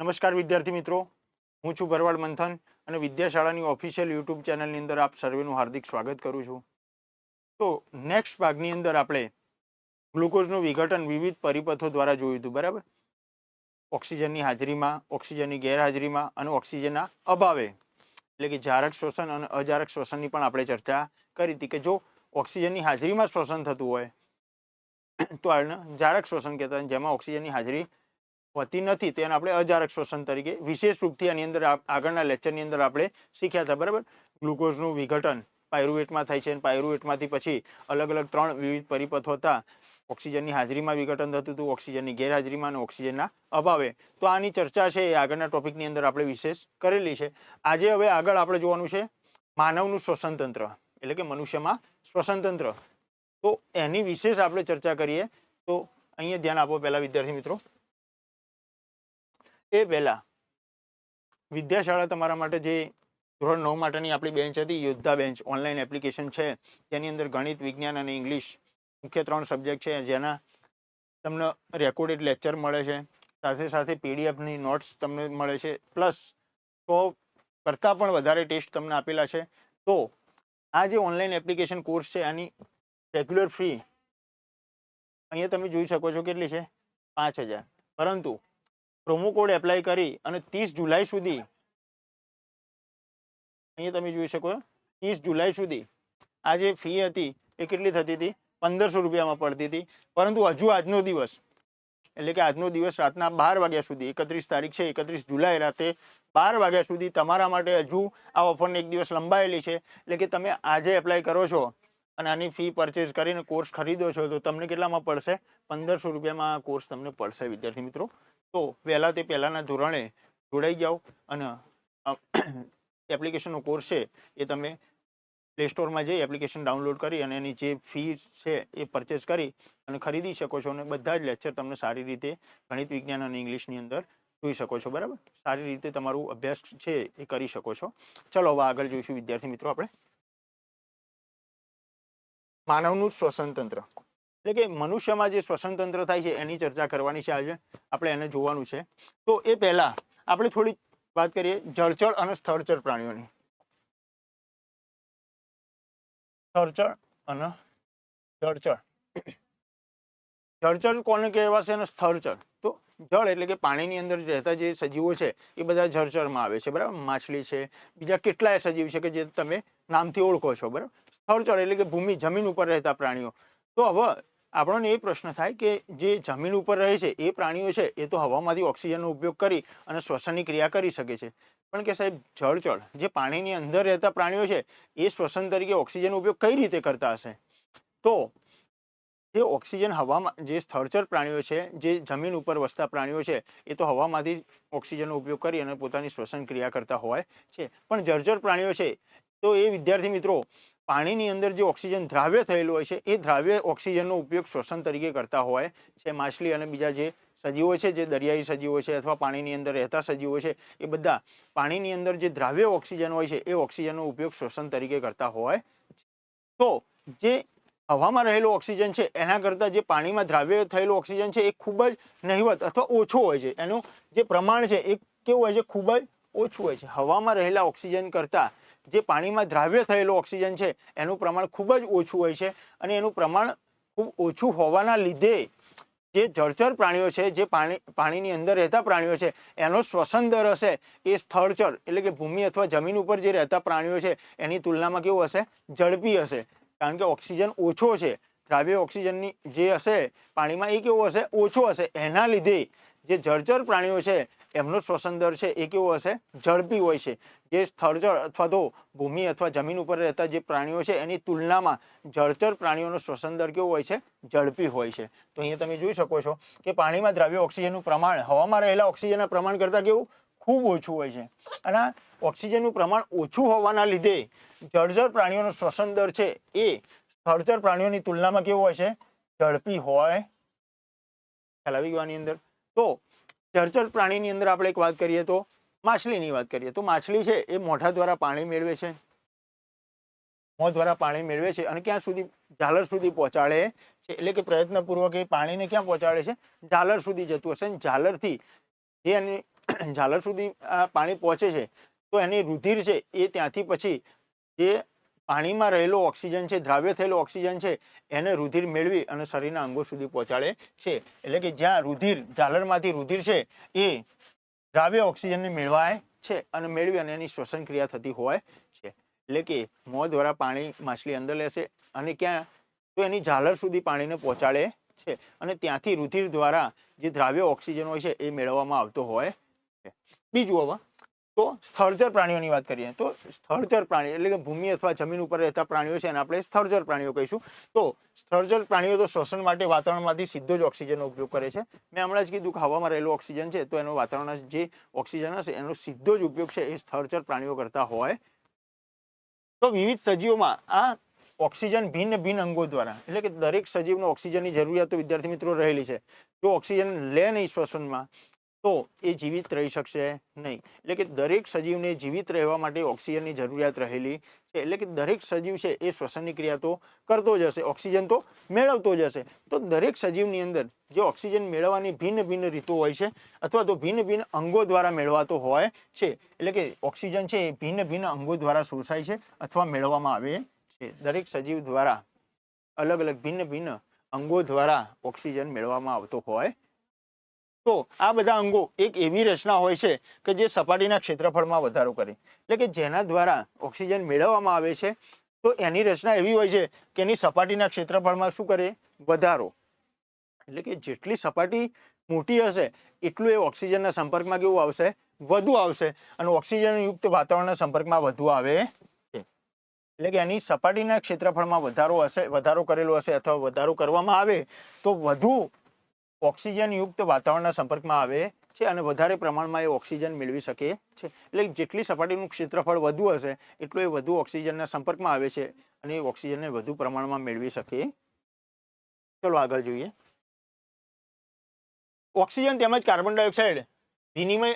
નમસ્કાર વિદ્યાર્થી મિત્રો. હું છું ભરવાડ મંથન અને વિદ્યાશાળાની ઓફિશિયલ યુટ્યુબ ચેનલની અંદર આપ સર્વેનું હાર્દિક સ્વાગત કરું છું. તો નેક્સ્ટ ભાગની અંદર આપણે ગ્લુકોઝનું વિઘટન વિવિધ પરિપથો દ્વારા જોયું હતું, બરાબર? ઓક્સિજનની હાજરીમાં, ઓક્સિજનની ગેરહાજરીમાં અને ઓક્સિજનના અભાવે. એટલે કે જારક શ્વસન અને અજારક શ્વસનની પણ આપણે ચર્ચા કરી હતી કે જો ઓક્સિજનની હાજરીમાં શ્વસન થતું હોય, તો આને જારક શ્વસન કહેતા જેમાં ઓક્સિજનની હાજરી હોતી નથી, તેને આપણે અજારક શ્વસન તરીકે વિશેષ રૂપથી આની અંદર આગળના લેક્ચરની અંદર આપણે શીખ્યા હતા, બરાબર? ગ્લુકોઝનું વિઘટન પાયરુવેટમાં થાય છે અને પાયરુવેટમાંથી પછી અલગ અલગ ત્રણ વિવિધ પરિપથો હતા. ઓક્સિજનની હાજરીમાં વિઘટન થતું હતું, ઓક્સિજનની ગેરહાજરીમાં અને ઓક્સિજનના અભાવે. તો આની ચર્ચા છે એ આગળના ટોપિકની અંદર આપણે વિશેષ કરેલી છે. આજે હવે આગળ આપણે જોવાનું છે માનવનું શ્વસન તંત્ર એટલે કે મનુષ્યમાં શ્વસન તંત્ર તો એની વિશેષ આપણે ચર્ચા કરીએ. તો અહીંયા ધ્યાન આપો પહેલા વિદ્યાર્થી મિત્રો. એ પહેલા. વિદ્યાશાળા તમારા માટે જે ધોરણ નવ માટેની આપણી બેન્ચ હતી, યોદ્ધા બેન્ચ. ઓનલાઈન એપ્લિકેશન છે. તેની અંદર ગણિત, વિજ્ઞાન અને ઇંગ્લિશ મુખ્ય ત્રણ સબ્જેક્ટ છે. જેના તમને રેકોર્ડેડ લેક્ચર મળે છે. સાથે સાથે પીડીએફની નોટ્સ તમને મળે છે. પ્લસ સો કરતાં પણ વધારે ટેસ્ટ તમને આપેલા છે. તો, આ જે ઓનલાઈન એપ્લિકેશન કોર્સ છે, આની રેગ્યુલર ફી અહીંયા તમે જોઈ શકો છો કેટલી છે? પાંચ પરંતુ પ્રોમો કોડ એપ્લાય કરી અને ત્રીસ જુલાઈ સુધી અહીંયા તમે જોઈ શકો ત્રીસ જુલાઈ સુધી આ જે ફી હતી એ કેટલી થતી હતી? પંદરસો રૂપિયામાં પડતી હતી. પરંતુ હજુ આજનો દિવસ, એટલે કે આજનો દિવસ રાતના બાર વાગ્યા સુધી, એકત્રીસ તારીખ છે, એકત્રીસ જુલાઈ રાતે બાર વાગ્યા સુધી તમારા માટે હજુ આ ઓફરને એક દિવસ લંબાયેલી છે. એટલે કે તમે આજે એપ્લાય કરો છો અને આની ફી પરચેઝ કરીને કોર્સ ખરીદો છો તો તમને કેટલામાં પડશે? પંદરસો રૂપિયામાં આ કોર્સ તમને પડશે, વિદ્યાર્થી મિત્રો. તો વહેલા તે પહેલાંના ધોરણે જોડાઈ જાઓ અને એપ્લિકેશનનો કોર્સ છે એ તમે પ્લે સ્ટોરમાં જઈ એપ્લિકેશન ડાઉનલોડ કરી અને એની જે ફી છે એ પરચેસ કરી અને ખરીદી શકો છો અને બધા જ લેક્ચર તમને સારી રીતે ગણિત, વિજ્ઞાન અને ઇંગ્લિશની અંદર જોઈ શકો છો. બરાબર? સારી રીતે તમારું અભ્યાસ છે એ કરી શકો છો. ચલો, હવે આગળ જોઈશું વિદ્યાર્થી મિત્રો આપણે. માનવનું શ્વસન તંત્ર એટલે કે મનુષ્યમાં જે શ્વસન થાય છે, એની ચર્ચા કરવાની છે આજે. આપણે એને જોવાનું છે. તો એ પહેલા આપણે થોડી વાત કરીએ જળચર અને સ્થળચર પ્રાણીઓની. સ્થળચર અને જળચર. જળચર કોને કહેવાશે અને સ્થળચર? તો જળ એટલે કે પાણીની અંદર રહેતા જે સજીવો છે, એ બધા જળચરમાં આવે છે, બરાબર? માછલી છે, બીજા કેટલાય સજીવ છે કે જે તમે નામથી ઓળખો છો, બરાબર? સ્થળચર એટલે કે ભૂમિ, જમીન ઉપર રહેતા પ્રાણીઓ. તો હવે આપણને એ પ્રશ્ન થાય કે જે જમીન ઉપર રહે છે, એ પ્રાણીઓ છે, એ તો હવામાંથી ઓક્સિજનનો ઉપયોગ કરી અને શ્વસનની ક્રિયા કરી શકે છે. પણ કે સાહેબ, જળચળ, જે પાણીની અંદર રહેતા પ્રાણીઓ છે, એ શ્વસન તરીકે ઓક્સિજનનો ઉપયોગ કઈ રીતે કરતા હશે? તો, જે ઓક્સિજન હવામાં, જે સ્થળચર પ્રાણીઓ છે, જે જમીન ઉપર વસતા પ્રાણીઓ છે, એ તો હવામાંથી ઓક્સિજનનો ઉપયોગ કરી અને પોતાની શ્વસન ક્રિયા કરતા હોય છે. પણ જળચર પ્રાણીઓ છે, તો એ વિદ્યાર્થી મિત્રો પાણીની અંદર જે ઓક્સિજન દ્રાવ્ય થયેલું હોય છે, એ દ્રાવ્ય ઓક્સિજનનો ઉપયોગ શ્વસન તરીકે કરતા હોય છે. માછલી અને બીજા જે સજીવો છે, જે દરિયાઈ સજીવો છે અથવા પાણીની અંદર રહેતા સજીવો છે, એ બધા પાણીની અંદર જે દ્રાવ્ય ઓક્સિજન હોય છે, એ ઓક્સિજનનો ઉપયોગ શ્વસન તરીકે કરતા હોય તો જે હવામાં રહેલો ઓક્સિજન છે, એના કરતાં જે પાણીમાં દ્રાવ્ય થયેલો ઓક્સિજન છે, એ ખૂબ જ નહિવત અથવા ઓછો હોય છે. એનું જે પ્રમાણ છે, એ કેવું હોય છે? ખૂબ જ ઓછું હોય છે. હવામાં રહેલા ઓક્સિજન કરતાં જે પાણીમાં દ્રાવ્ય થયેલો ઓક્સિજન છે, એનું પ્રમાણ ખૂબ જ ઓછું હોય છે અને એનું પ્રમાણ ખૂબ ઓછું હોવાના લીધે જે જળચર પ્રાણીઓ છે, જે પાણી, પાણીની અંદર રહેતા પ્રાણીઓ છે, એનો શ્વસન દર હશે એ સ્થળચર એટલે કે ભૂમિ અથવા જમીન ઉપર જે રહેતા પ્રાણીઓ છે, એની તુલનામાં કેવું હશે? ઝડપી હશે. કારણ કે ઓક્સિજન ઓછો છે. દ્રાવ્ય ઓક્સિજનની જે હશે, પાણીમાં એ કેવું હશે? ઓછો હશે. એના લીધે જે જળચર પ્રાણીઓ છે, એમનો શ્વસન દર છે એ કેવો હશે? ઝડપી હોય છે. જે સ્થળજળ અથવા તો ભૂમિ અથવા જમીન ઉપર રહેતા જે પ્રાણીઓ છે, એની તુલનામાં જળચર પ્રાણીઓનો શ્વસન દર કેવો હોય છે? ઝડપી હોય છે. તો અહીંયા તમે જોઈ શકો છો કે પાણીમાં દ્રાવ્ય ઓક્સિજનનું પ્રમાણ, હવામાં રહેલા ઓક્સિજનના પ્રમાણ કરતાં કેવું? ખૂબ ઓછું હોય છે. અને ઓક્સિજનનું પ્રમાણ ઓછું હોવાના લીધે જળચર પ્રાણીઓનો શ્વસન દર છે એ સ્થળચર પ્રાણીઓની તુલનામાં કેવો હોય છે? ઝડપી હોય. ખ્યાલ આવી ગયો આની અંદર? તો જળચર પ્રાણીની અંદર આપણે એક વાત કરીએ તો માછલીની વાત કરીએ. તો માછલી છે એ મોઢા દ્વારા પાણી મેળવે છે. મોં દ્વારા પાણી મેળવે છે અને ક્યાં સુધી? ઝાલર સુધી પહોંચાડે છે. એટલે કે પ્રયત્નપૂર્વક એ પાણીને ક્યાં પહોંચાડે છે? ઝાલર સુધી જતું હશે. અને ઝાલરથી જે એની ઝાલર સુધી પાણી પહોંચે છે, તો એની રુધિર છે એ ત્યાંથી પછી જે પાણીમાં રહેલો ઓક્સિજન છે, દ્રાવ્ય થયેલો ઓક્સિજન છે, એને રુધિર મેળવી અને શરીરના અંગો સુધી પહોંચાડે છે. એટલે કે જ્યાં રુધિર, ઝાલરમાંથી રુધિર છે, એ દ્રાવ્ય ઓક્સિજનને મેળવાય છે અને મેળવી અને એની શ્વસન ક્રિયા થતી હોય છે. એટલે કે મોં દ્વારા પાણી માછલી અંદર લેશે અને ક્યાં, તો એની ઝાલર સુધી પાણીને પહોંચાડે છે. અને ત્યાંથી રુધિર દ્વારા જે દ્રાવ્ય ઓક્સિજન હોય છે, એ મેળવવામાં આવતો હોય છે. બીજું હવે તો સ્થળચર પ્રાણીઓની વાત કરીએ. તો સ્થળચર પ્રાણી એટલે કે ભૂમિ અથવા જમીન ઉપર રહેતા પ્રાણીઓ છે એને આપણે સ્થળચર પ્રાણીઓ કહીશું. તો સ્થળચર પ્રાણીઓ તો શ્વસન માટે વાતાવરણમાંથી સીધો જ ઓક્સિજનનો ઉપયોગ કરે છે. મેં હમણાં જ કીધું કે હવામાં રહેલું ઓક્સિજન છે તો એનો વાતાવરણ જે ઓક્સિજન હશે એનો સીધો જ ઉપયોગ છે એ સ્થળચર પ્રાણીઓ કરતા હોય. તો વિવિધ સજીવોમાં આ ઓક્સિજન ભિન્ન ભિન્ન અંગો દ્વારા એટલે કે દરેક સજીવનો ઓક્સિજનની જરૂરિયાત વિદ્યાર્થી મિત્રો રહેલી છે. જો ઓક્સિજન લે નહીં શ્વસનમાં તો એ જીવિત રહી શકશે નહીં. એટલે કે દરેક સજીવને જીવિત રહેવા માટે ઓક્સિજનની જરૂરિયાત રહેલી છે. એટલે કે દરેક સજીવ છે એ શ્વસનની ક્રિયા તો કરતો જ હશે, ઓક્સિજન તો મેળવતો જ હશે. તો દરેક સજીવની અંદર જે ઓક્સિજન મેળવવાની ભિન્ન ભિન્ન રીતો હોય છે અથવા તો ભિન્ન ભિન્ન અંગો દ્વારા મેળવાતો હોય છે. એટલે કે ઓક્સિજન છે એ ભિન્ન ભિન્ન અંગો દ્વારા શોષાય છે અથવા મેળવવામાં આવે છે. દરેક સજીવ દ્વારા અલગ અલગ ભિન્ન ભિન્ન અંગો દ્વારા ઓક્સિજન મેળવવામાં આવતો હોય તો આ બધા અંગો એક એવી રચના હોય છે કે જે સપાટીના ક્ષેત્રફળમાં વધારો કરે. એટલે કે જેના દ્વારા ઓક્સિજન મેળવવામાં આવે છે, તો એની રચના એવી હોય છે કે એની સપાટીના ક્ષેત્રફળમાં શું કરે? વધારો. એટલે કે જેટલી સપાટી મોટી હશે, એટલું એ ઓક્સિજનના સંપર્કમાં કેવું આવશે? વધુ આવશે. અને ઓક્સિજનયુક્ત વાતાવરણના સંપર્કમાં વધુ આવે છે. એટલે કે એની સપાટીના ક્ષેત્રફળમાં વધારો હશે, વધારો કરેલો હશે અથવા વધારો કરવામાં આવે, તો વધુ ઓક્સિજનયુક્ત વાતાવરણના સંપર્કમાં આવે છે અને વધારે પ્રમાણમાં એ ઓક્સિજન મેળવી શકે છે. એટલે જેટલી સપાટીનું ક્ષેત્રફળ વધુ હશે, એટલું એ વધુ ઓક્સિજનના સંપર્કમાં આવે છે અને એ ઓક્સિજનને વધુ પ્રમાણમાં મેળવી શકે. ચલો આગળ જોઈએ. ઓક્સિજન તેમજ કાર્બન ડાયોક્સાઇડ વિનિમય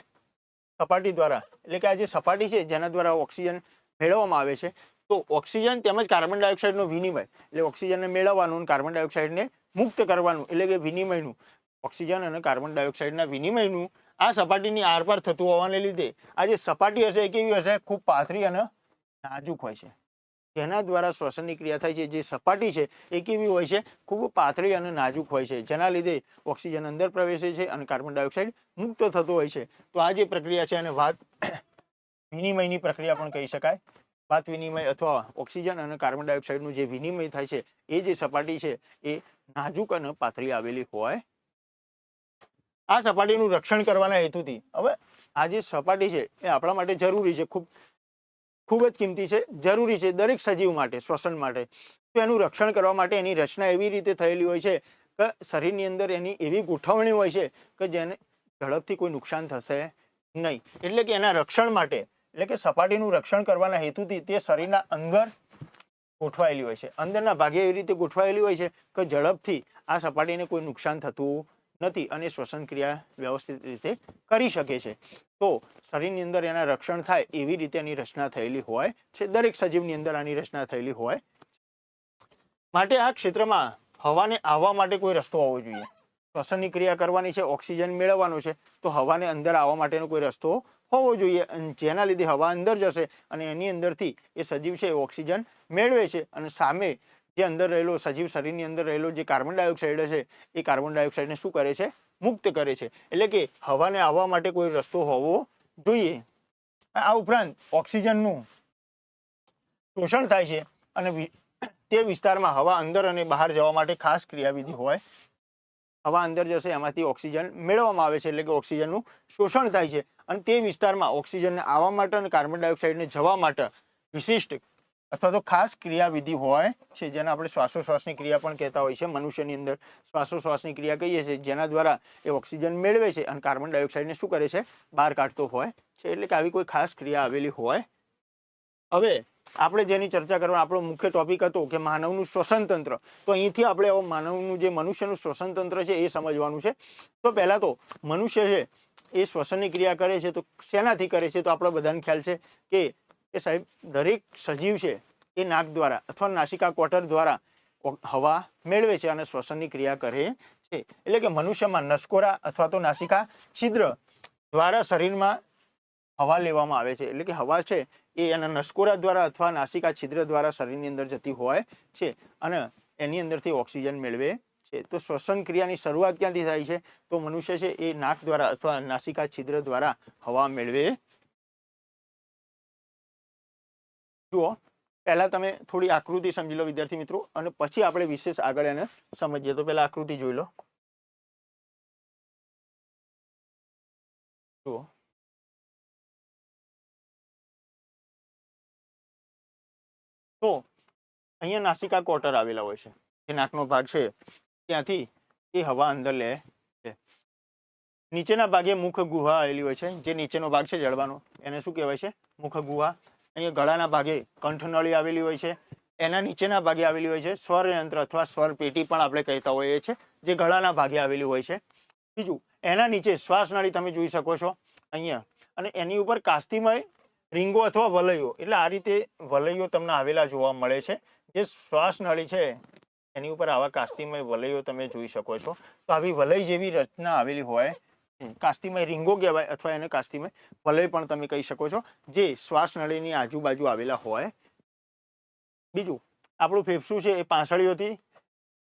સપાટી દ્વારા, એટલે કે આ જે સપાટી છે જેના દ્વારા ઓક્સિજન મેળવવામાં આવે છે, તો ઓક્સિજન તેમજ કાર્બન ડાયોક્સાઇડનો વિનિમય, એટલે ઓક્સિજનને મેળવવાનું કાર્બન ડાયોક્સાઇડને મુક્ત કરવાનું, એટલે કે વિનિમયનું ઓક્સિજન અને કાર્બન ડાયોક્સાઇડના વિનિમયનું આ સપાટીની આરપાર થતું હોવાને લીધે આ જે સપાટી હશે એ કેવી હશે? ખૂબ પાથરી અને નાજુક હોય છે. જેના દ્વારા શ્વસનની ક્રિયા થાય છે, જે સપાટી છે એ કેવી હોય છે? ખૂબ પાતળી અને નાજુક હોય છે. જેના લીધે ઓક્સિજન અંદર પ્રવેશે છે અને કાર્બન ડાયોક્સાઇડ મુક્ત થતો હોય છે. તો આ જે પ્રક્રિયા છે એને વાત વિનિમયની પ્રક્રિયા પણ કહી શકાય. વાત વિનિમય અથવા ઓક્સિજન અને કાર્બન ડાયોક્સાઇડનું જે વિનિમય થાય છે, એ જે સપાટી છે એ નાજુક અને પાતળી આવેલી હોય આ સપાટીનું રક્ષણ કરવાના હેતુથી. હવે આ જે સપાટી છે એ આપણા માટે જરૂરી છે. ખૂબ ખૂબ જ કિંમતી છે. જરૂરી છે દરેક સજીવ માટે, શ્વસન માટે. તો એનું રક્ષણ કરવા માટે એની રચના એવી રીતે થયેલી હોય છે કે શરીરની અંદર એની એવી ગોઠવણી હોય છે કે જેને ઝડપથી કોઈ નુકસાન થશે નહીં. એટલે કે એના રક્ષણ માટે, એટલે કે સપાટીનું રક્ષણ કરવાના હેતુથી તે શરીરના અંદર ગોઠવાયેલી હોય છે. અંદરના ભાગે એવી રીતે ગોઠવાયેલી હોય છે કે ઝડપથી આ સપાટીને કોઈ નુકસાન થતું નથી અને શ્વસન ક્રિયા વ્યવસ્થિત રીતે કરી શકે છે. તો શરીરની અંદર એના રક્ષણ થાય એવી રીતે એની રચના થયેલી હોય છે. દરેક સજીવની અંદર આની રચના થયેલી હોય માટે આ ક્ષેત્રમાં હવાને આવવા માટે કોઈ રસ્તો હોવો જોઈએ. શ્વસનની ક્રિયા કરવાની છે, ઓક્સિજન મેળવવાનો છે, તો હવાને અંદર આવવા માટેનો કોઈ રસ્તો હોવો જોઈએ. જેના લીધે હવા અંદર જશે અને એની અંદરથી એ સજીવ છે ઓક્સિજન મેળવે છે અને સામે જે અંદર રહેલો, સજીવ શરીરની અંદર રહેલો જે કાર્બન ડાયોક્સાઇડ છે એ કાર્બન ડાયોક્સાઇડને શું કરે છે? મુક્ત કરે છે. એટલે કે હવાને આવવા માટે કોઈ રસ્તો હોવો જોઈએ. આ ઉપરાંત ઓક્સિજનનું શોષણ થાય છે અને તે વિસ્તારમાં હવા અંદર અને બહાર જવા માટે ખાસ ક્રિયાવિધિ હોય. હવા અંદર જશે, એમાંથી ઓક્સિજન મેળવવામાં આવે છે, એટલે કે ઓક્સિજનનું શોષણ થાય છે. અને તે વિસ્તારમાં ઓક્સિજનને આવવા માટે અને કાર્બન ડાયોક્સાઇડને જવા માટે વિશિષ્ટ અથવા તો ખાસ ક્રિયાવિધિ હોય છે, જેને આપણે શ્વાસોશ્વાસની ક્રિયા પણ કહેતા હોય છે, મનુષ્યની અંદર શ્વાસોશ્વાસની ક્રિયા કહીએ છીએ, જેના દ્વારા એ ઓક્સિજન મેળવે છે અને કાર્બન ડાયોક્સાઇડને શું કરે છે? બહાર કાઢતો હોય છે, એટલે કે આવી કોઈ ખાસ ક્રિયા આવેલી હોય. હવે આપણે જેની ચર્ચા કરવા, આપણો મુખ્ય ટોપિક હતો કે માનવનું શ્વસન તંત્ર. તો અહીંથી આપણે માનવનું જે મનુષ્યનું શ્વસન તંત્ર છે એ સમજવાનું છે. તો પહેલાં તો મનુષ્ય છે એ શ્વસનની ક્રિયા કરે છે, તો શેનાથી કરે છે? તો આપણે બધાને ખ્યાલ છે કે એ સાહેબ, દરેક સજીવ છે એ નાક દ્વારા અથવા નાસિકા ક્વાટર દ્વારા હવા મેળવે છે અને શ્વસનની ક્રિયા કરે છે. એટલે કે મનુષ્યમાં નસકોરા અથવા તો નાસિકા છિદ્ર દ્વારા શરીરમાં હવા લેવામાં આવે છે. એટલે કે હવા છે એ એના નસકોરા દ્વારા અથવા નાસિકા છિદ્ર દ્વારા શરીરની અંદર જતી હોય છે અને એની અંદરથી ઓક્સિજન મેળવે છે. તો શ્વસન ક્રિયાની શરૂઆત ક્યાંથી થાય છે? તો મનુષ્ય છે એ નાક દ્વારા અથવા નાસિકા છિદ્ર દ્વારા હવા મેળવે જુઓ, પહેલા તમે થોડી આકૃતિ સમજી લો વિદ્યાર્થી મિત્રો, અને પછી આપણે વિશેષ આગળ એને સમજીએ. તો પહેલા આકૃતિ જોઈ લો. જુઓ. તો અહીંયા નાસિકા કોટર આવેલા હોય છે. જે નાકનો ભાગ છે. ત્યાંથી એ હવા અંદર લે છે. નીચેના ભાગે મુખ ગુહા આવેલી હોય છે. જે નીચેનો ભાગ છે જળવાનો એને શું કહેવાય છે? મુખ ગુહા અહીંયા ગળાના ભાગે કંઠનળી આવેલી હોય છે, એના નીચેના ભાગે આવેલી હોય છે સ્વર યંત્ર અથવા સ્વર પેટી પણ આપણે કહેતા હોઈએ છીએ, જે ગળાના ભાગે આવેલી હોય છે બીજું, એના નીચે શ્વાસનળી તમે જોઈ શકો છો અહીંયા, અને એની ઉપર કાસ્તિમય રીંગો અથવા વલયો, એટલે આ રીતે વલયો તમને આવેલા જોવા મળે છે જે શ્વાસનળી છે, એની ઉપર આવા કાસ્તિમય વલયો તમે જોઈ શકો છો તો આવી વલય જેવી રચના આવેલી હોય. કાસ્તિમય રીંગો કહેવાય અથવા એને કાસ્તિમય વલય પણ તમે કહી શકો છો. જે શ્વાસ નળીની આજુબાજુ આવેલા હોય. બીજું, આપણું ફેફસું છે એ પાંસળીઓથી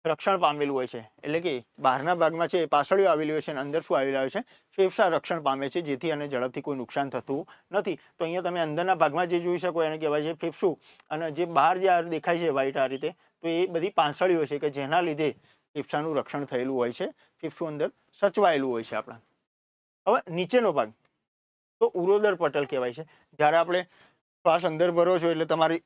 રક્ષણ પામેલું હોય છે. એટલે કે બહારના ભાગમાં છે એ પાસળીઓ આવેલી હોય છે અને અંદર શું આવેલા હોય છે? ફેફસા રક્ષણ પામે છે, જેથી અને ઝડપથી કોઈ નુકસાન થતું નથી. તો અહીંયા તમે અંદરના ભાગમાં જે જોઈ શકો એને કહેવાય છે ફેફસું. અને જે બહાર જે દેખાય છે વ્હાઈટ આ રીતે, તો એ બધી પાંસળીઓ છે કે જેના લીધે ફેફસાનું રક્ષણ થયેલું હોય છે. ફેફસું અંદર સચવાયેલું હોય છે આપણા. હવે નીચેનો ભાગ. તો ઉરોદર પટલ કહેવાય છે. જ્યારે આપણે શ્વાસ અંદર ભરો છો એટલે તમારી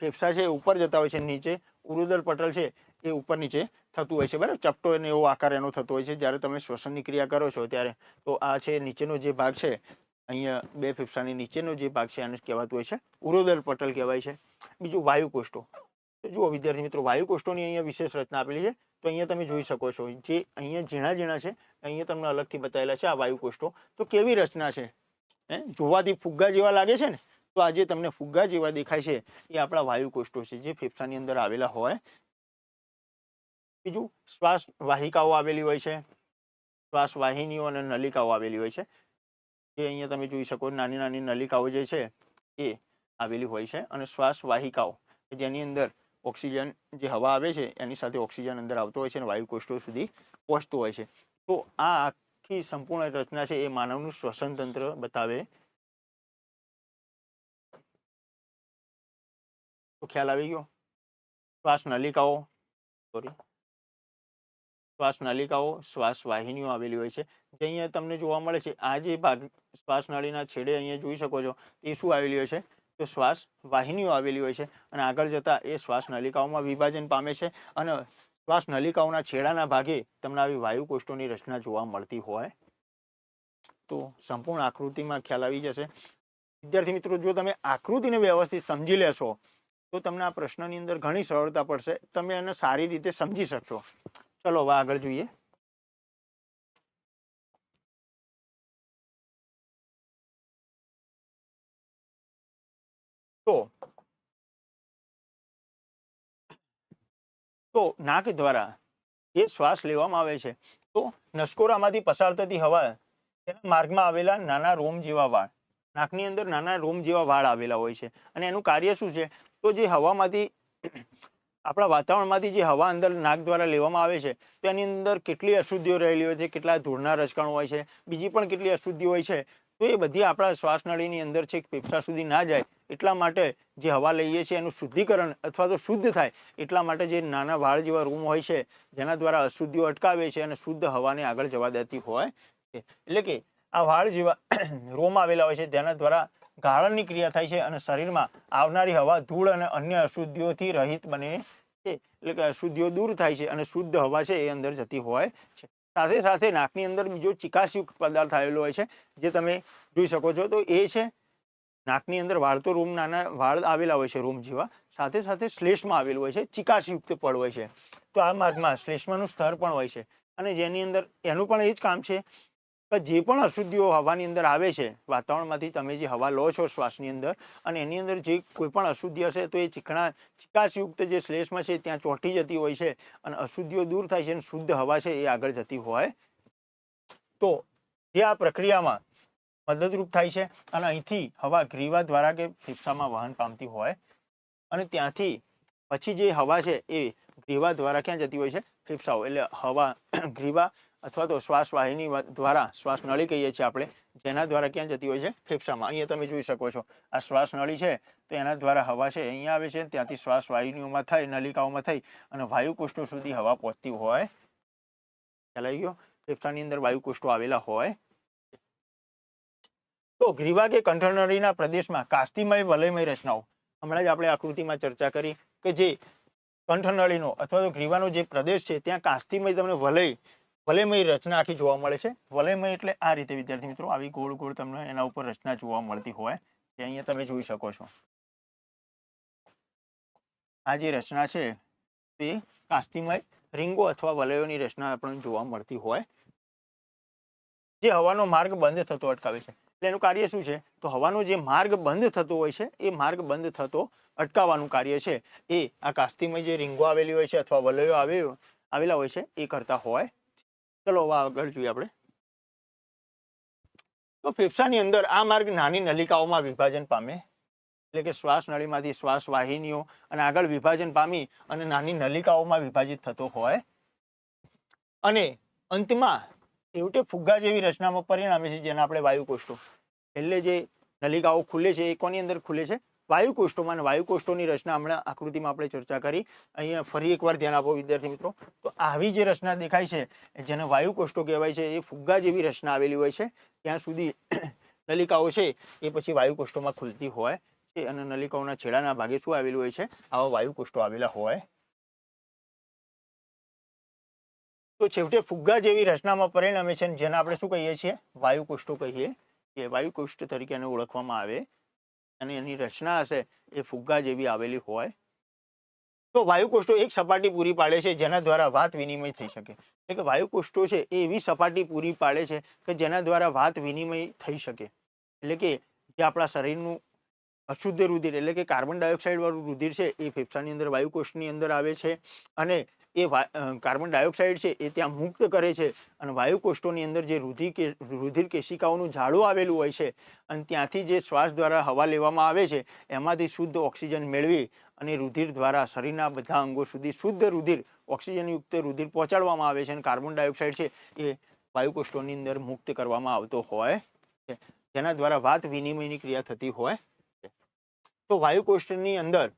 ફેફસા છે એ ઉપર જતા હોય છે, નીચે ઉરોદર પટલ છે એ ઉપર નીચે થતું હોય છે. બરાબર? ચપટો અને એવો આકાર એનો થતો હોય છે. જ્યારે તમે શ્વસનની ક્રિયા કરો છો ત્યારે તો આ છે નીચેનો જે ભાગ છે, અહીંયા બે ફેફસાની નીચેનો જે ભાગ છે એને કહેવાતું હોય છે, ઉરોદર પટલ કહેવાય છે. બીજું વાયુકોષ્ઠો. જુઓ વિદ્યાર્થી મિત્રો, વાયુકોષ્ઠોની અહીંયા વિશેષ રચના આપેલી છે. તો અહીંયા તમે જોઈ શકો છો જે અહીંયા ઝીણા ઝીણા છે. અહીંયા તમને અલગથી બતાવેલા છે આ વાયુકોષ્ઠો તો કેવી રચના છે? હે? જોવાથી ફુગ્ગા જેવા લાગે છે ને? તો આ તમને ફુગ્ગા જેવા દેખાય છે એ આપણા વાયુકોષ્ઠો છે, જે ફેફસાની અંદર આવેલા હોય. બીજું શ્વાસ વાહિકાઓ આવેલી હોય છે. શ્વાસ વાહિનીઓ અને નલિકાઓ આવેલી હોય છે. જે અહીંયા તમે જોઈ શકો નાની નાની નલિકાઓ જે છે એ આવેલી હોય છે અને શ્વાસ વાહિકાઓ જેની અંદર ઓક્સિજન જે હવા આવે છે એની સાથે ઓક્સિજન અંદર આવતો હોય છે અને વાયુકોષ્ઠો સુધી પહોંચતો હોય છે. તો આ આખી સંપૂર્ણ રચના છે એ માનવનું શ્વસન તંત્ર બતાવે. તો ખ્યાલ આવી ગયો? શ્વાસ નલિકાઓ સોરી શ્વાસ નલિકાઓ, શ્વાસ વાહિનીઓ આવેલી હોય છે. જે અહીંયા તમને જોવા મળે છે, આ જે ભાગ શ્વાસ નળીના છેડે અહીંયા જોઈ શકો છો, એ શું આવેલી હોય છે? તો શ્વાસ વાહિનીઓ આવેલી હોય છે અને આગળ જતા એ શ્વાસ નલિકાઓમાં વિભાજન પામે છે અને શ્વાસ નલિકાઓના છેડાના ભાગે તમને આવી વાયુકોષ્ઠોની રચના જોવા મળતી હોય તો સંપૂર્ણ આકૃતિમાં ખ્યાલ આવી જશે. વિદ્યાર્થી મિત્રો, જો તમે આકૃતિને વ્યવસ્થિત સમજી લેશો, તો તમને આ પ્રશ્નની અંદર ઘણી સરળતા પડશે. તમે એને સારી રીતે સમજી શકશો. ચલો, હવે આગળ જોઈએ. તો તો નાક દ્વારા જે શ્વાસ લેવામાં આવે છે. તો નસકોરામાંથી પસાર થતી હવા તેના માર્ગમાં આવેલા નાના રોમ જેવા વાળ, નાકની અંદર નાના રોમ જેવા વાળ આવેલા હોય છે. અને એનું કાર્ય શું છે? તો જે હવામાંથી, આપણા વાતાવરણમાંથી જે હવા અંદર નાક દ્વારા લેવામાં આવે છે, તો એની અંદર કેટલી અશુદ્ધિઓ રહેલી હોય છે, કેટલા ધૂળના રજકણો હોય છે, બીજી પણ કેટલી અશુદ્ધિ હોય છે તો એ બધી આપણા શ્વાસનળીની અંદર છે ફેફસા સુધી ના જાય, એટલા માટે જે હવા લઈએ છીએ એનું શુદ્ધિકરણ અથવા તો શુદ્ધ થાય, એટલા માટે જે નાના વાળ જેવા રૂમ હોય છે, જેના દ્વારા અશુદ્ધિઓ અટકાવે છે અને શુદ્ધ હવાને આગળ જવા દેતી હોય છે. એટલે કે આ વાળ જેવા રોમ આવેલા હોય છે તેના દ્વારા ગાળણની ક્રિયા થાય છે અને શરીરમાં આવનારી હવા ધૂળ અને અન્ય અશુદ્ધિઓથી રહિત બને છે. એટલે કે અશુદ્ધિઓ દૂર થાય છે અને શુદ્ધ હવા છે એ અંદર જતી હોય છે. સાથે સાથે નાકની અંદર બીજો ચિકાસયુક્ત પદાર્થ આવેલો હોય છે, જે તમે જોઈ શકો છો. તો એ છે, નાકની અંદર વાળ તો રૂમ નાના વાળ આવેલા હોય છે રૂમ જેવા, સાથે સાથે શ્લેષમાં આવેલું હોય છે ચિકાસયુક્ત પડ હોય છે. તો આ માર્ગમાં શ્લેષ્માનું સ્તર પણ હોય છે. અને જેની અંદર એનું પણ એ જ કામ છે કે જે પણ અશુદ્ધિઓ હવાની અંદર આવે છે, વાતાવરણમાંથી તમે જે હવા લો છો શ્વાસની અંદર, અને એની અંદર જે કોઈ પણ અશુદ્ધિ હશે તો એ ચીકણા ચિકાસયુક્ત જે શ્લેષમાં છે ત્યાં ચોંટી જતી હોય છે અને અશુદ્ધિઓ દૂર થાય છે અને શુદ્ધ હવા છે એ આગળ જતી હોય. તો જે આ પ્રક્રિયામાં મદદરૂપ થાય છે અને અહીંથી હવા ગ્રીવા દ્વારા કે ફેફસામાં વહન પામતી હોય અને ત્યાંથી પછી જે હવા છે એ ગ્રીવા દ્વારા ક્યાં જતી હોય છે? ફેફસાઓ, એટલે હવા ગ્રીવા અથવા તો શ્વાસવાહિની દ્વારા શ્વાસનળી કહીએ છીએ આપણે, જેના દ્વારા ક્યાં જતી હોય છે? ફેફસામાં. અહીંયા તમે જોઈ શકો છો. આ શ્વાસનળી છે, તો એના દ્વારા હવા છે, અહીંયા આવે છે, ત્યાંથી શ્વાસવાહિનીઓમાં થઈ નલિકાઓમાં થઈ, અને વાયુકોષ્ઠો સુધી હવા પહોંચતી હોય. આવી ગયો? ફેફસાની અંદર વાયુકોષ્ઠો આવેલા હોય. તો ગ્રીવા કે કંઠનળીના પ્રદેશમાં કાસ્તિમય વલયમય રચનાઓ. હમણાં જ આપણે આકૃતિમાં ચર્ચા કરી કે જે કંઠનળીનો અથવા તો ગ્રીવાનો જે પ્રદેશ છે, ત્યાં કાસ્તિમય તમને વલય વલયમય રચના આખી જોવા મળે છે વલયમય એટલે આ રીતે વિદ્યાર્થી મિત્રો આવી ગોળ ગોળ તમને એના ઉપર રચના જોવા મળતી હોય જે અહીંયા તમે જોઈ શકો છો. આ જે રચના છે, તે કાસ્તિમય રીંગો અથવા વલયોની રચના આપણને જોવા મળતી હોય. જે હવાનો માર્ગ બંધ થતો અટકાવે છે. એટલે એનું કાર્ય શું છે? તો હવાનો જે માર્ગ બંધ થતો હોય છે, એ માર્ગ બંધ થતો અટકાવવાનું કાર્ય છે. એ આ કાસ્તિમય જે રીંગો આવેલી હોય છે અથવા વલયો આવે, આવેલા હોય છે, એ કરતા હોય ચલો આગળ જોઈએ આપણે. તો ફેફસાની અંદર આ માર્ગ નાની નલિકાઓમાં વિભાજન પામે. એટલે કે શ્વાસ નળીમાંથી શ્વાસ વાહિનીઓ અને આગળ વિભાજન પામી અને નાની નલિકાઓમાં વિભાજિત થતો હોય. અને અંતમાં છેવટે ફુગ્ગા જેવી રચનામાં પરિણામે છે જેને આપણે વાયુકોષ્ઠો. એટલે જે નલિકાઓ ખુલે છે એ કોની અંદર ખુલે છે? વાયુકોષ્ઠોમાં અને વાયુકોષ્ઠોની રચના હમણાં આકૃતિમાં આપણે ચર્ચા કરી. અહીંયા ફરી એકવાર ધ્યાન આપો, વિદ્યાર્થી મિત્રો. તો આવી જે રચના દેખાય છે, જેને વાયુકોષ્ઠો કહેવાય છે, એ ફુગ્ગા જેવી રચના આવેલી હોય છે. ત્યાં સુધી નલિકાઓ છે, એ પછી વાયુકોષ્ઠોમાં ખુલતી હોય છે અને નલિકાઓના છેડાના ભાગે શું આવેલું હોય છે? આવા વાયુકોષ્ઠો આવેલા હોય. તો છેવટે ફુગ્ગા જેવી રચનામાં પરિણમે છે જેને આપણે શું કહીએ છીએ? વાયુકોષ્ઠો કહીએ. કે વાયુકોષ્ઠ તરીકે એને ઓળખવામાં આવે અને એની રચના હશે એ ફુગ્ગા જેવી આવેલી હોય. તો વાયુકોષ્ઠો એક સપાટી પૂરી પાડે છે જેના દ્વારા વાત વિનિમય થઈ શકે. એટલે કે વાયુકોષ્ઠો છે એ એવી સપાટી પૂરી પાડે છે કે જેના દ્વારા વાત વિનિમય થઈ શકે. એટલે કે જે આપણા શરીરનું અશુદ્ધ રુધિર એટલે કે કાર્બન ડાયોક્સાઇડ વાળું રુધિર છે એ ફેફસાની અંદર વાયુકોષ્ઠની અંદર આવે છે અને એ કાર્બન ડાયોક્સાઇડ છે એ ત્યાં મુક્ત કરે છે અને વાયુકોષ્ઠોની અંદર જે રુધિર કે, રુધિર કેશિકાઓનું ઝાડું આવેલું હોય છે અને ત્યાંથી જે શ્વાસ દ્વારા હવા લેવામાં આવે છે એમાંથી શુદ્ધ ઓક્સિજન મેળવી અને રુધિર દ્વારા શરીરના બધા અંગો સુધી શુદ્ધ રુધિર, ઓક્સિજનયુક્ત રુધિર પહોંચાડવામાં આવે છે અને કાર્બન ડાયોક્સાઇડ છે એ વાયુકોષ્ઠોની અંદર મુક્ત કરવામાં આવતો હોય છે. જેના દ્વારા વાત વિનિમયની ક્રિયા થતી હોય છે. તો વાયુકોષ્ઠની અંદર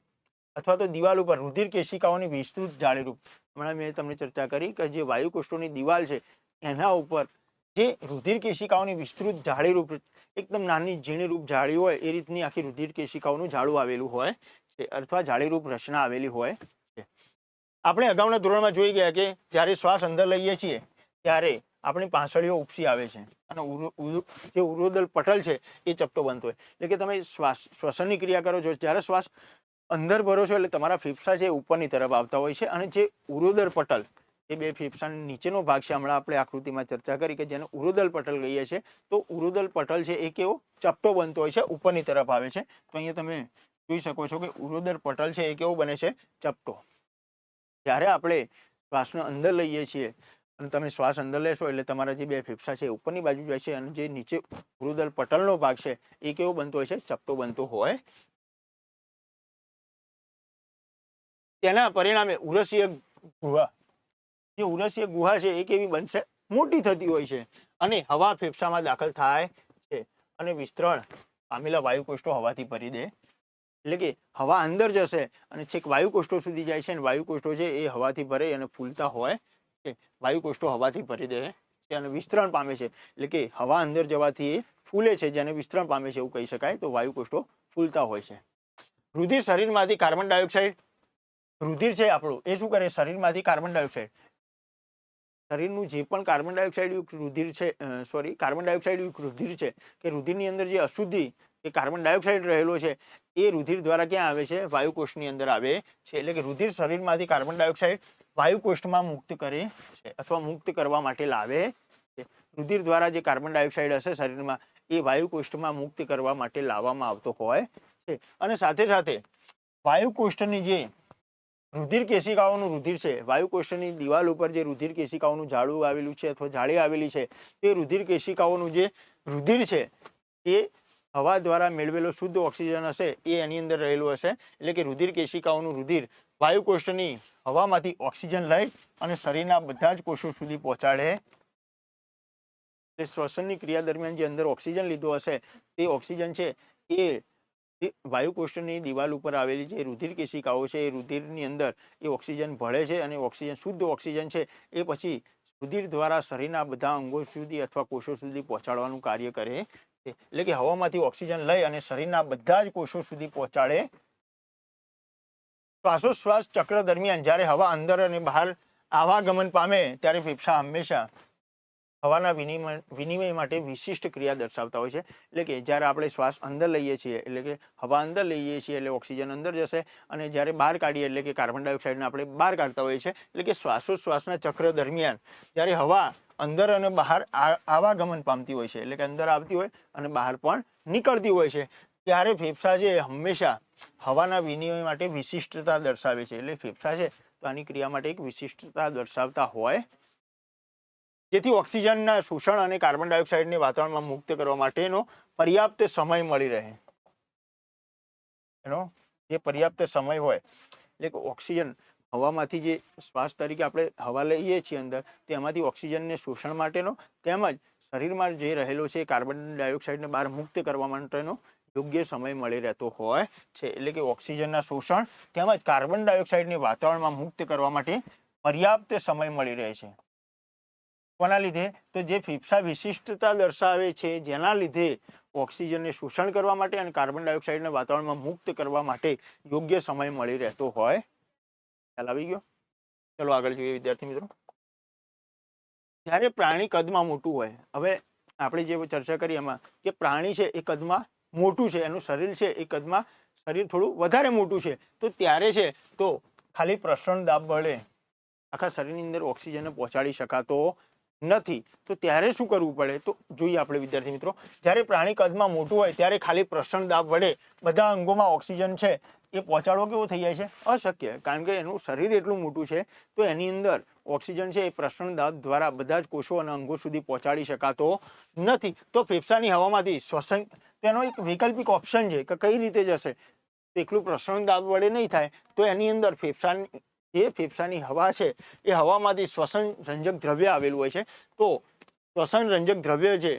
અથવા તો દિવાલ ઉપર રુધિર કેશિકાઓની વિસ્તૃત જાળીરૂપ હમણાં મેં તમને ચર્ચા કરી કે જે વાયુકોષ્ઠોની દિવાલ છે, એના ઉપર જે રુધિર કેશિકાઓની વિસ્તૃત જાળીરૂપ એકદમ નાની ઝીણીરૂપ જાળી હોય, એ રીતની આખી રુધિર કેશિકાઓનું જાળું આવેલું હોય છે, અથવા જાળીરૂપ રચના આવેલી હોય છે. આપણે અગાઉના ધોરણમાં જોઈ ગયા કે જ્યારે શ્વાસ અંદર લઈએ છીએ, ત્યારે આપણી પાંસળીઓ ઉપસી આવે છે અને જે ઉરોદલ પટલ છે, એ ચપટો બનતો હોય. એટલે કે તમે શ્વાસ, શ્વસનની ક્રિયા કરો છો, જ્યારે શ્વાસ અંદર ભરો છો એટલે તમારા ફેફસા છે ઉપરની તરફ આવતા હોય છે અને જે ઉરોદર પટલ, એ બે ફેફસાની નીચેનો ભાગ છે, હમણાં આપણે આકૃતિમાં ચર્ચા કરી કે જેને ઉરોદલ પટલ કહીએ છીએ, તો ઉરોદલ પટલ છે એ કેવો ચપટો બનતો હોય છે, ઉપરની તરફ આવે છે. તો અહીંયા તમે જોઈ શકો છો કે ઉરોદર પટલ છે એ કેવો બને છે, ચપટો. જ્યારે આપણે શ્વાસને અંદર લઈએ છીએ, અને તમે શ્વાસ અંદર લેશો એટલે તમારા જે બે ફેફસા છે ઉપરની બાજુ જાય છે અને જે નીચે ઉરોદર પટલનો ભાગ છે એ કેવો બનતો હોય છે, ચપટો બનતો હોય તેના પરિણામે ઉરસીય ગુહા, જે ઉરસીય ગુહા છે, એ કેવી બનશે? મોટી થતી હોય છે અને હવા ફેફસામાં દાખલ થાય છે અને વિસ્તરણ પામેલા વાયુકોષ્ઠો હવાથી ભરી દે. એટલે કે હવા અંદર જશે અને છેક વાયુકોષ્ઠો સુધી જાય છે અને વાયુકોષ્ઠો છે એ હવાથી ભરે અને ફૂલતા હોય છે. વાયુકોષ્ઠો હવાથી ભરી દે છે અને વિસ્તરણ પામે છે. એટલે કે હવા અંદર જવાથી એ ફૂલે છે, જેને વિસ્તરણ પામે છે એવું કહી શકાય. તો વાયુકોષ્ઠો ફૂલતા હોય છે. રુધિર શરીરમાંથી કાર્બન ડાયોક્સાઇડ રુધિર છે આપણું, એ શું કરે? શરીરમાંથી કાર્બન ડાયોક્સાઇડ શરીરનું જે પણ કાર્બન ડાયોક્સાઇડ યુક્ત રુધિર છે સોરી કાર્બન ડાયોક્સાઇડ યુક્ત રુધિર છે, કે રુધિરની અંદર જે અશુદ્ધિ એ કાર્બન ડાયોક્સાઇડ રહેલો છે, એ રુધિર દ્વારા ક્યાં આવે છે? વાયુકોષ્ઠની અંદર આવે છે. એટલે કે રુધિર શરીરમાંથી કાર્બન ડાયોક્સાઇડ વાયુકોષ્ઠમાં મુક્ત કરે છે, અથવા મુક્ત કરવા માટે લાવે છે. રુધિર દ્વારા જે કાર્બન ડાયોક્સાઇડ હશે શરીરમાં, એ વાયુકોષ્ઠમાં મુક્ત કરવા માટે લાવવામાં આવતો હોય છે. અને સાથે સાથે વાયુકોષ્ઠની જે રુધિર કેશિકાઓનું રુધિર છે. વાયુકોષ્ઠની દિવાલ ઉપર જે રુધિર કેશિકાઓનું ઝાડું આવેલું છે અથવા જાળી આવેલી છે, તે રુધિર કેશિકાઓનું જે રુધિર છે એ હવા દ્વારા મેળવેલો શુદ્ધ ઓક્સિજન હશે, એ એની અંદર રહેલું હશે. એટલે કે રુધિર કેશિકાઓનું રુધિર વાયુકોષ્ઠની હવામાંથી ઓક્સિજન લઈ અને શરીરના બધા જ કોષો સુધી પહોંચાડે. એટલે શ્વસનની ક્રિયા દરમિયાન જે અંદર ઓક્સિજન લીધો હશે, તે ઓક્સિજન છે, એ વાયુકોષ્ઠની દિવાલ ઉપર આવેલી જે રુધિર કેશિકાઓ છે, એ રુધિરની અંદર એ ઓક્સિજન ભળે છે અને ઓક્સિજન, શુદ્ધ ઓક્સિજન છે, એ પછી રુધિર દ્વારા શરીરના બધા અંગો સુધી અથવા કોષો સુધી પહોંચાડવાનું કાર્ય કરે છે. એટલે કે હવામાંથી ઓક્સિજન લઈ અને શરીરના બધા જ કોષો સુધી પહોંચાડે. શ્વાસોશ્વાસ ચક્ર દરમિયાન જ્યારે હવા અંદર અને બહાર આવાગમન પામે, ત્યારે ફેફસા હંમેશા હવાના વિનિમય વિનિમય માટે વિશિષ્ટ ક્રિયા દર્શાવતા હોય છે. એટલે કે જ્યારે આપણે શ્વાસ અંદર લઈએ છીએ, એટલે કે હવા અંદર લઈએ છીએ, એટલે ઓક્સિજન અંદર જશે, અને જ્યારે બહાર કાઢીએ, એટલે કે કાર્બન ડાયોક્સાઇડને આપણે બહાર કાઢતા હોઈએ છીએ, એટલે કે શ્વાસોશ્વાસના ચક્ર દરમિયાન જ્યારે હવા અંદર અને બહાર આવાગમન પામતી હોય છે, એટલે કે અંદર આવતી હોય અને બહાર પણ નીકળતી હોય છે, ત્યારે ફેફસા છે હંમેશા હવાના વિનિમય માટે વિશિષ્ટતા દર્શાવે છે. એટલે ફેફસા છે તો આની ક્રિયા માટે એક વિશિષ્ટતા દર્શાવતા હોય જેથી ઓક્સિજનના શોષણ અને કાર્બન ડાયોક્સાઇડને વાતાવરણમાં મુક્ત કરવા માટેનો પર્યાપ્ત સમય મળી રહે. એનો જે પર્યાપ્ત સમય હોય, એટલે કે ઓક્સિજન હવામાંથી જે શ્વાસ તરીકે આપણે હવા લઈએ છીએ અંદર, તેમાંથી ઓક્સિજનને શોષણ માટેનો તેમજ શરીરમાં જે રહેલો છે કાર્બન ડાયોક્સાઇડને બહાર મુક્ત કરવા માટેનો યોગ્ય સમય મળી રહેતો હોય છે. એટલે કે ઓક્સિજનના શોષણ તેમજ કાર્બન ડાયોક્સાઇડને વાતાવરણમાં મુક્ત કરવા માટે પર્યાપ્ત સમય મળી રહે છે. કોના લીધે? તો જે ફેફસા વિશિષ્ટતા દર્શાવે છે, જેના લીધે ઓક્સિજનને શોષણ કરવા માટે અને કાર્બન ડાયોક્સાઇડને વાતાવરણમાં મુક્ત કરવા માટે યોગ્ય સમય મળી રહેતો હોય. ખ્યાલ આવી ગયો? ચલો આગળ જોઈએ વિદ્યાર્થી મિત્રો. જ્યારે પ્રાણી કદમાં મોટું હોય, હવે આપણે જે ચર્ચા કરી એમાં કે પ્રાણી છે એ કદમાં મોટું છે, એનું શરીર છે એ કદમાં શરીર થોડું વધારે મોટું છે, તો ત્યારે છે, તો ખાલી પ્રસરણ દાબ બળે આખા શરીરની અંદર ઓક્સિજનને પહોંચાડી શકાતો નથી. તો ત્યારે શું કરવું પડે? તો જોઈએ આપણે વિદ્યાર્થી મિત્રો, જ્યારે પ્રાણી કદમાં મોટું હોય ત્યારે ખાલી પ્રસરણ દાબ વડે બધા અંગોમાં ઓક્સિજન છે. એ પહોંચાડવો કેવો થઈ જાય છે? અશક્ય. કારણ કે એનું શરીર એટલું મોટું છે, તો એની અંદર ઓક્સિજન છે એ પ્રસરણ દાબ દ્વારા બધા જ કોષો અને અંગો સુધી પહોંચાડી શકાતો નથી. તો ફેફસાની હવામાંથી શ્વસન, તેનો એક વૈકલ્પિક ઓપ્શન છે કે કઈ રીતે જશે? એકલું પ્રસરણ દાબ વડે નહીં થાય. તો એની અંદર ફેફસાની જે ફેફસાની હવા છે, એ હવામાંથી શ્વસન રંજક દ્રવ્ય આવેલું હોય છે. તો શ્વસન રંજક દ્રવ્ય છે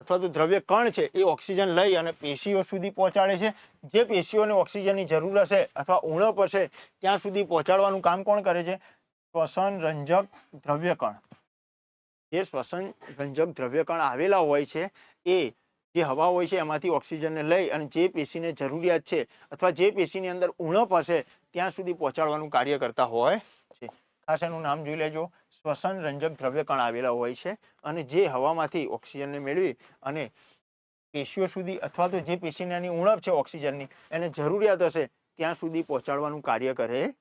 અથવા તો દ્રવ્ય કણ છે, એ ઓક્સિજન લઈ અને પેશીઓ સુધી પહોંચાડે છે. જે પેશીઓને ઓક્સિજનની જરૂર હશે અથવા ઉણપ હશે, ત્યાં સુધી પહોંચાડવાનું કામ કોણ કરે છે? શ્વસન રંજક દ્રવ્ય કણ જે શ્વસન રંજક દ્રવ્ય કણ આવેલા હોય છે, એ જે હવા હોય છે, એમાંથી ઓક્સિજનને લઈ અને જે પેશીને જરૂરિયાત છે અથવા જે પેશીની અંદર ઉણપ હશે, ત્યાં સુધી પહોંચાડવાનું કાર્ય કરતા હોય છે. ખાસ એનું નામ જોઈ લેજો. શ્વસન રંજક દ્રવ્ય કણ આવેલા હોય છે અને જે હવામાંથી ઓક્સિજનને મેળવી અને પેશીઓ સુધી અથવા તો જે પેશીની એની ઉણપ છે ઓક્સિજનની, એને જરૂરિયાત હશે, ત્યાં સુધી પહોંચાડવાનું કાર્ય કરે.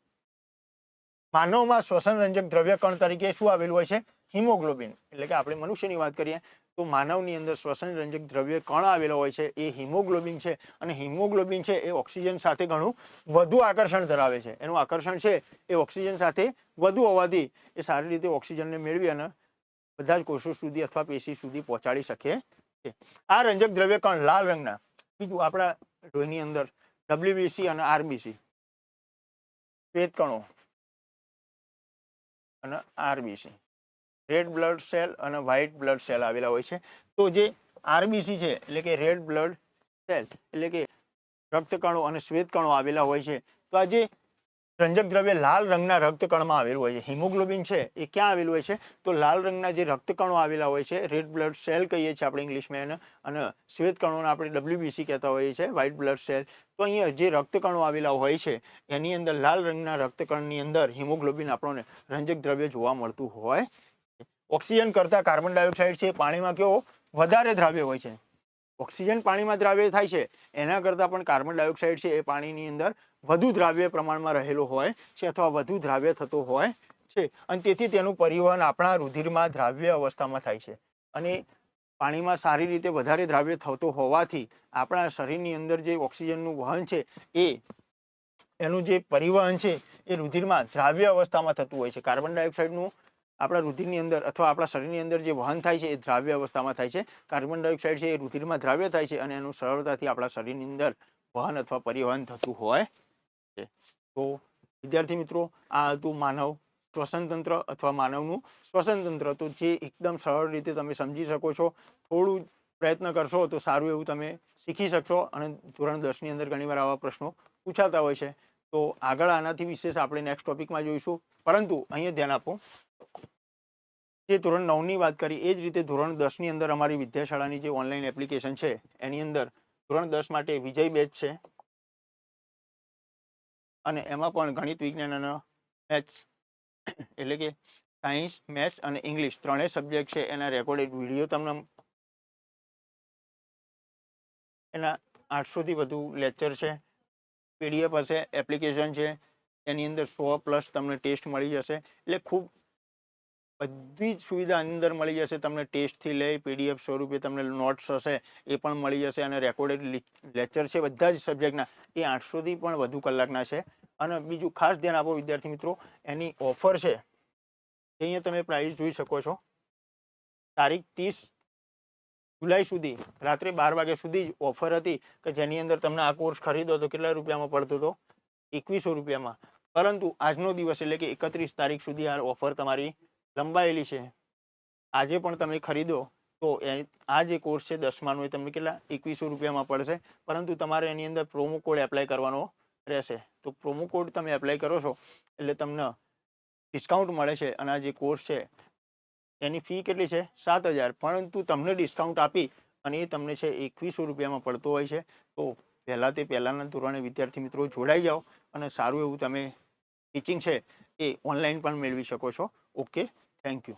માનવમાં શ્વસન રંજક દ્રવ્ય કણ તરીકે શું આવેલું હોય છે? હિમોગ્લોબિન. એટલે કે આપણે મનુષ્યની વાત કરીએ તો માનવની અંદર શ્વસન રંજક દ્રવ્ય કણ આવેલો હોય છે, એ હિમોગ્લોબિન છે અને હિમોગ્લોબિન છે એ ઓક્સિજન સાથે ઘણું વધુ આકર્ષણ ધરાવે છે. એનું આકર્ષણ છે એ ઓક્સિજન સાથે વધુ હોવાથી એ સારી રીતે ઓક્સિજનને મેળવી અને બધા જ કોષો સુધી અથવા પેશી સુધી પહોંચાડી શકે છે. આ રંજક દ્રવ્ય કણ લાલ રંગના, બીજું આપણા લોહીની અંદર ડબ્લ્યુબીસી અને આરબીસી, શ્વેત કણો અને આરબીસી. રેડ બ્લડ સેલ અને વ્હાઇટ બ્લડ સેલ આવેલા હોય છે. તો જે આરબીસી છે, એટલે કે રેડ બ્લડ સેલ, એટલે કે રક્તકણો અને શ્વેતકણો આવેલા હોય છે. તો આ જે રંજક દ્રવ્ય લાલ રંગના રક્તકણમાં આવેલું હોય છે. હિમોગ્લોબિન છે, એ ક્યાં આવેલું હોય છે? તો લાલ રંગના જે રક્તકણો આવેલા હોય છે, રેડ બ્લડ સેલ કહીએ છીએ આપણે ઇંગ્લિશમાં એને, અને શ્વેતકણોને આપણે ડબલ્યુબીસી કહેતા હોઈએ છીએ, વ્હાઇટ બ્લડ સેલ. તો અહીંયા જે રક્તકણો આવેલા હોય છે, એની અંદર લાલ રંગના રક્તકણની અંદર હિમોગ્લોબિન આપણને રંજક દ્રવ્ય જોવા મળતું હોય ઓક્સિજન કરતાં કાર્બન ડાયોક્સાઇડ છે પાણીમાં કેવો વધારે દ્રાવ્ય હોય છે. ઓક્સિજન પાણીમાં દ્રાવ્ય થાય છે, એના કરતાં પણ કાર્બન ડાયોક્સાઇડ છે એ પાણીની અંદર વધુ દ્રાવ્ય પ્રમાણમાં રહેલો હોય છે અથવા વધુ દ્રાવ્ય થતો હોય છે. અને તેથી તેનું પરિવહન આપણા રુધિરમાં દ્રાવ્ય અવસ્થામાં થાય છે. અને પાણીમાં સારી રીતે વધારે દ્રાવ્ય થતો હોવાથી આપણા શરીરની અંદર જે ઓક્સિજનનું વહન છે એ, એનું જે પરિવહન છે એ રુધિરમાં દ્રાવ્ય અવસ્થામાં થતું હોય છે. કાર્બન ડાયોક્સાઇડનું આપણા રુધિરની અંદર અથવા આપણા શરીરની અંદર જે વહન થાય છે એ દ્રાવ્ય અવસ્થામાં થાય છે. કાર્બન ડાયોક્સાઇડ છે એ રુધિરમાં દ્રાવ્ય થાય છે અને એનું સરળતાથી આપણા શરીરની અંદર વહન અથવા પરિવહન થતું હોય છે. તો વિદ્યાર્થી મિત્રો, આ હતું માનવ શ્વસન તંત્ર અથવા માનવનું શ્વસન તંત્ર તો જે એકદમ સરળ રીતે તમે સમજી શકો છો, થોડું પ્રયત્ન કરશો તો સારું એવું તમે શીખી શકશો અને ધોરણ દસની અંદર ઘણીવાર આવા પ્રશ્નો પૂછાતા હોય છે. તો આગળ આનાથી વિશેષ આપણે નેક્સ્ટ ટોપિકમાં જોઈશું. પરંતુ અહીંયા ધ્યાન આપો જે ધોરણ નવની વાત કરી એ જ રીતે ધોરણ દસની અંદર અમારી વિદ્યાશાળાની જે ઓનલાઈન એપ્લિકેશન છે, એની અંદર ધોરણ દસ માટે વિજય બેચ છે. અને એમાં પણ ગણિત વિજ્ઞાન અને મેથ્સ એટલે કે સાયન્સ મેથ્સ અને ઇંગ્લિશ ત્રણેય સબ્જેક્ટ છે, એના રેકોર્ડેડ વીડિયો તમને એના આઠસોથી વધુ લેક્ચર છે. પીડીએફ હશે એપ્લિકેશન છે, એની અંદર સો પ્લસ તમને ટેસ્ટ મળી જશે. એટલે ખૂબ બધી જ સુવિધા અંદર મળી જશે. તમને ટેસ્ટથી લઈ, પીડીએફ સ્વરૂપે તમને નોટ્સ હશે, એ પણ મળી જશે અને રેકોર્ડેડ લેક્ચર છે બધા જ સબ્જેક્ટના એ આઠસોથી પણ વધુ કલાકના છે. અને બીજું ખાસ ધ્યાન આપો વિદ્યાર્થી મિત્રો, એની ઓફર છે. એ અહીંયા તમે પ્રાઇસ જોઈ શકો છો. તારીખ ત્રીસ જુલાઈ સુધી, રાત્રે બાર વાગ્યા સુધી જ ઓફર હતી કે જેની અંદર તમને આ કોર્સ ખરીદો તો કેટલા રૂપિયામાં પડતો હતો? એકવીસો રૂપિયામાં. પરંતુ આજનો દિવસ એટલે કે એકત્રીસ તારીખ સુધી આ ઓફર તમારી લંબાયેલી છે. આજે પણ તમે ખરીદો તો એ આ જે કોર્સ છે દસમાનો એ તમને કેટલા? એકવીસો રૂપિયામાં પડશે. પરંતુ તમારે એની અંદર પ્રોમો કોડ એપ્લાય કરવાનો રહેશે. તો પ્રોમો કોડ તમે એપ્લાય કરો છો એટલે તમને ડિસ્કાઉન્ટ મળે છે અને આ જે કોર્સ છે એની ફી કેટલી છે? સાત હજાર. પરંતુ તમને ડિસ્કાઉન્ટ આપી અને એ તમને છે એકવીસો રૂપિયામાં પડતો હોય છે. તો પહેલાં તે પહેલાંના ધોરણે વિદ્યાર્થી મિત્રો જોડાઈ જાઓ અને સારું એવું તમે ટીચિંગ છે એ ઓનલાઈન પણ મેળવી શકો છો. Okay Thank you.